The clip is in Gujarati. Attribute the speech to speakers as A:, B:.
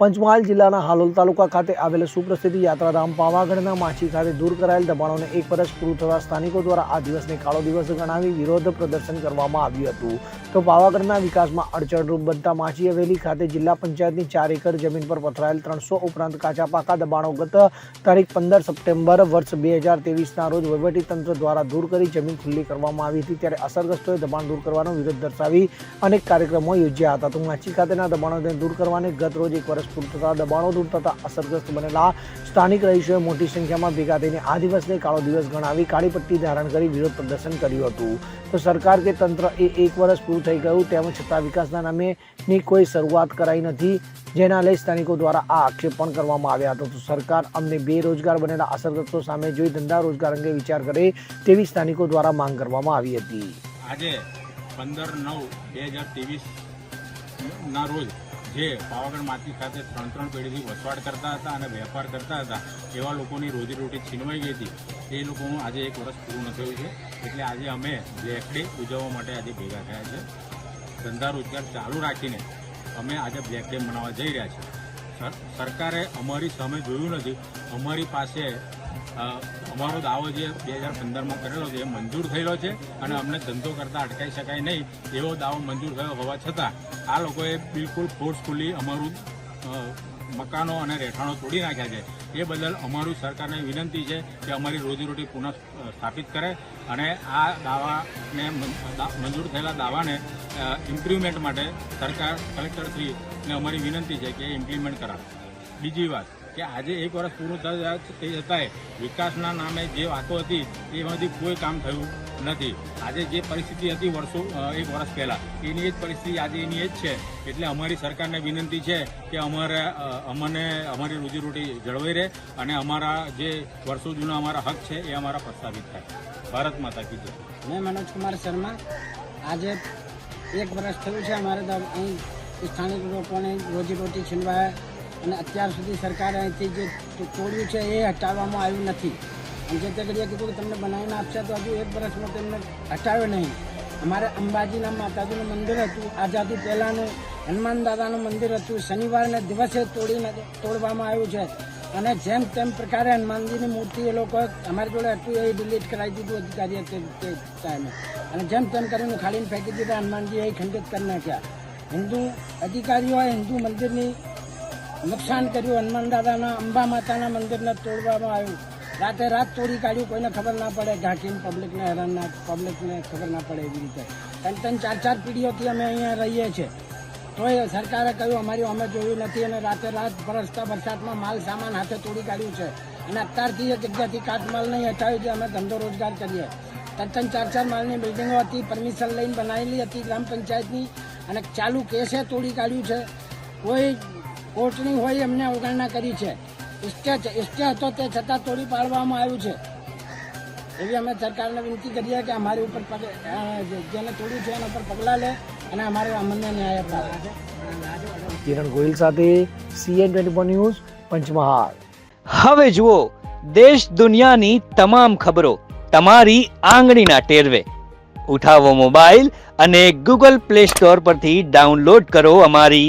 A: પંચમહાલ જિલ્લાના હાલોલ તાલુકા ખાતે આવેલ સુપ્રસિદ્ધ યાત્રાધામ પાવાગઢના માછી ખાતે દૂર કરાયેલ દબાણોને એક વર્ષ પૂરું થતા સ્થાનિકો દ્વારા આ દિવસને કાળો દિવસ ગણાવી વિરોધ પ્રદર્શન કરવામાં આવ્યું હતું. તો પાવાગઢના વિકાસમાં અડચણરૂપ બનતા માછી હવેલી ખાતે જિલ્લા પંચાયતની ચાર એકર જમીન પર પથરાયેલ ત્રણસો ઉપરાંત કાચા પાકા દબાણો ગત તારીખ પંદર સપ્ટેમ્બર વર્ષ બે હજાર તેવીસના રોજ વહીવટીતંત્ર દ્વારા દૂર કરી જમીન ખુલ્લી કરવામાં આવી હતી ત્યારે અસરગ્રસ્તોએ દબાણ દૂર કરવાનો વિરોધ દર્શાવી અનેક કાર્યક્રમો યોજ્યા હતા. તો માછી ખાતેના દબાણોને દૂર કરવાને ગત રોજ એક વર્ષ થતા, દબાણો તૂટતા અસરગ્રસ્ત બનેલા સ્થાનિક રહીશોએ મોટી સંખ્યામાં ભેગા થઈને આ દિવસને કાળો દિવસ ગણાવી કાળી પટ્ટી ધારણ કરી વિરોધ પ્રદર્શન કર્યું હતું. તો સરકાર કે તંત્ર એ એક વર્ષ પૂરું થઈ ગયું તેમ છતાં વિકાસના નામે ની કોઈ શરૂઆત કરાઈ નથી, જેના લઈ સ્થાનિકો દ્વારા આ આક્ષેપ પણ કરવામાં આવ્યા હતો. તો સરકાર અમને બેરોજગાર બનેલા અસરગ્રસ્તો સામે જોઈ ધંધા રોજગાર અંગે વિચાર કરે તેવી સ્થાનિકો દ્વારા માંગ કરવામાં આવી હતી.
B: આજે પંદર નવ બે હજાર ના રોજ જે પાવાગઢ માટી ખાતે ત્રણ ત્રણ પેઢીથી વસવાટ કરતા હતા અને વેપાર કરતા હતા, એવા લોકોની રોજીરોટી છીનવાઈ ગઈ હતી. એ લોકોનું આજે એક વર્ષ પૂરું ન થયું છે. એટલે આજે અમે બ્લેક ડે ઉજવવા માટે આજે ભેગા થયા છે. ધંધા રોજગાર ચાલુ રાખીને અમે આજે બ્લેક ડે મનાવવા જઈ રહ્યા છીએ. સર- સરકારે અમારી સામે જોયું નથી. અમારી પાસે અમારો દાવો જે બે હજાર પંદરમાં કરેલો છે, એ મંજૂર થયેલો છે અને અમને ધંધો કરતાં અટકાઈ શકાય નહીં એવો દાવો મંજૂર થયો હોવા છતાં આ લોકોએ બિલકુલ ફોર્સફુલી અમારું મકાનો અને રહેઠાણો તોડી નાખ્યા છે. એ બદલ અમારું સરકારને વિનંતી છે કે અમારી રોજીરોટી પુનઃ સ્થાપિત કરે અને આ દાવાને મંજૂર થયેલા દાવાને ઇમ્પ્રુવમેન્ટ માટે સરકાર કલેક્ટરશ્રીને અમારી વિનંતી છે કે ઇમ્પ્લિમેન્ટ કરાવે. બીજી વાત. કે આજે એક વર્ષ પૂરું થયા તે છતાંય વિકાસના નામે જે વાતો હતી, એમાંથી કોઈ કામ થયું નથી. આજે જે પરિસ્થિતિ હતી વર્ષો એક વર્ષ પહેલાં, એની જ પરિસ્થિતિ આજે એની જ છે. એટલે અમારી સરકારને વિનંતી છે કે અમારે અમને, અમારી રોજીરોટી જળવાઈ રહે અને અમારા જે વર્ષો જૂના અમારા હક છે એ અમારા પ્રસ્થાપિત થાય. ભારત માતા કીધું
C: મેં મનોજ કુમાર શર્મા, આજે એક વર્ષ થયું છે અમારે અહીં સ્થાનિક લોકોને રોજીરોટી છીનવાયા અને અત્યાર સુધી સરકારે અહીંથી જે તોડ્યું છે એ હટાવવામાં આવ્યું નથી. અને જે તે ઘડીએ કીધું કે તમને બનાવીને આપશે તો હજુ એક વર્ષમાં તેમને હટાવ્યો નહીં. અમારે અંબાજીના માતાજીનું મંદિર હતું, આઝાદી પહેલાંનું, હનુમાન દાદાનું મંદિર હતું, શનિવારના દિવસે તોડીને તોડવામાં આવ્યું છે. અને જેમ તેમ પ્રકારે હનુમાનજીની મૂર્તિ એ લોકો અમારી જોડે હતું, એ ડિલીટ કરાવી દીધું અધિકારીએ તે ટાઈમે અને જેમ તેમ કરીને ખાલીને ફેંકી દીધા હનુમાનજી એ ખંડિત કરી નાખ્યા. હિન્દુ અધિકારીઓએ હિન્દુ મંદિરની નુકસાન કર્યું હનુમાન દાદાના અંબા માતાના મંદિરને તોડવામાં આવ્યું. રાતે રાત તોડી કાઢ્યું, કોઈને ખબર ના પડે. ઢાંકીને પબ્લિકને હેરાન ના પબ્લિકને ખબર ના પડે એવી રીતે. ત્રણ ત્રણ ચાર ચાર પીઢીઓથી અમે અહીંયા રહીએ છીએ. તોય સરકારે કહ્યું, અમારી અમે જોયું નથી અને રાતે રાત વરસતા વરસાદમાં માલ સામાન હાથે તોડી કાઢ્યું છે. અને અત્યારથી એ જગ્યાથી કાચ માલ નહીં હટાવ્યું જે અમે ધંધો રોજગાર કરીએ. ત્રણ ત્રણ ચાર ચાર માલની બિલ્ડિંગો હતી પરમિશન લઈને બનાવેલી હતી ગ્રામ પંચાયતની. અને ચાલુ કેસે તોડી કાઢ્યું છે. કોઈ કોર્ટની હોય એમને અવગણના કરી છે. ઇસ્ટે ઇસ્ટે હતો તે છતાં તોડી પાડવામાં આવ્યું છે. એવી અમે સરકારને વિનંતી કરીએ કે અમારી ઉપર જેને તોડ્યું છે એના ઉપર પગલાં લે અને અમારે અમને ન્યાય અપાવે
A: કિરણ ગોહિલ સાથે સીએન ટ્વેન્ટી ન્યૂઝ પંચમહાલ.
D: હવે જુઓ દેશ દુનિયાની તમામ ખબરો તમારી આંગળીના ટેરવે. ઉઠાવો મોબાઈલ અને ગૂગલ પ્લે સ્ટોર પરથી ડાઉનલોડ કરો અમારી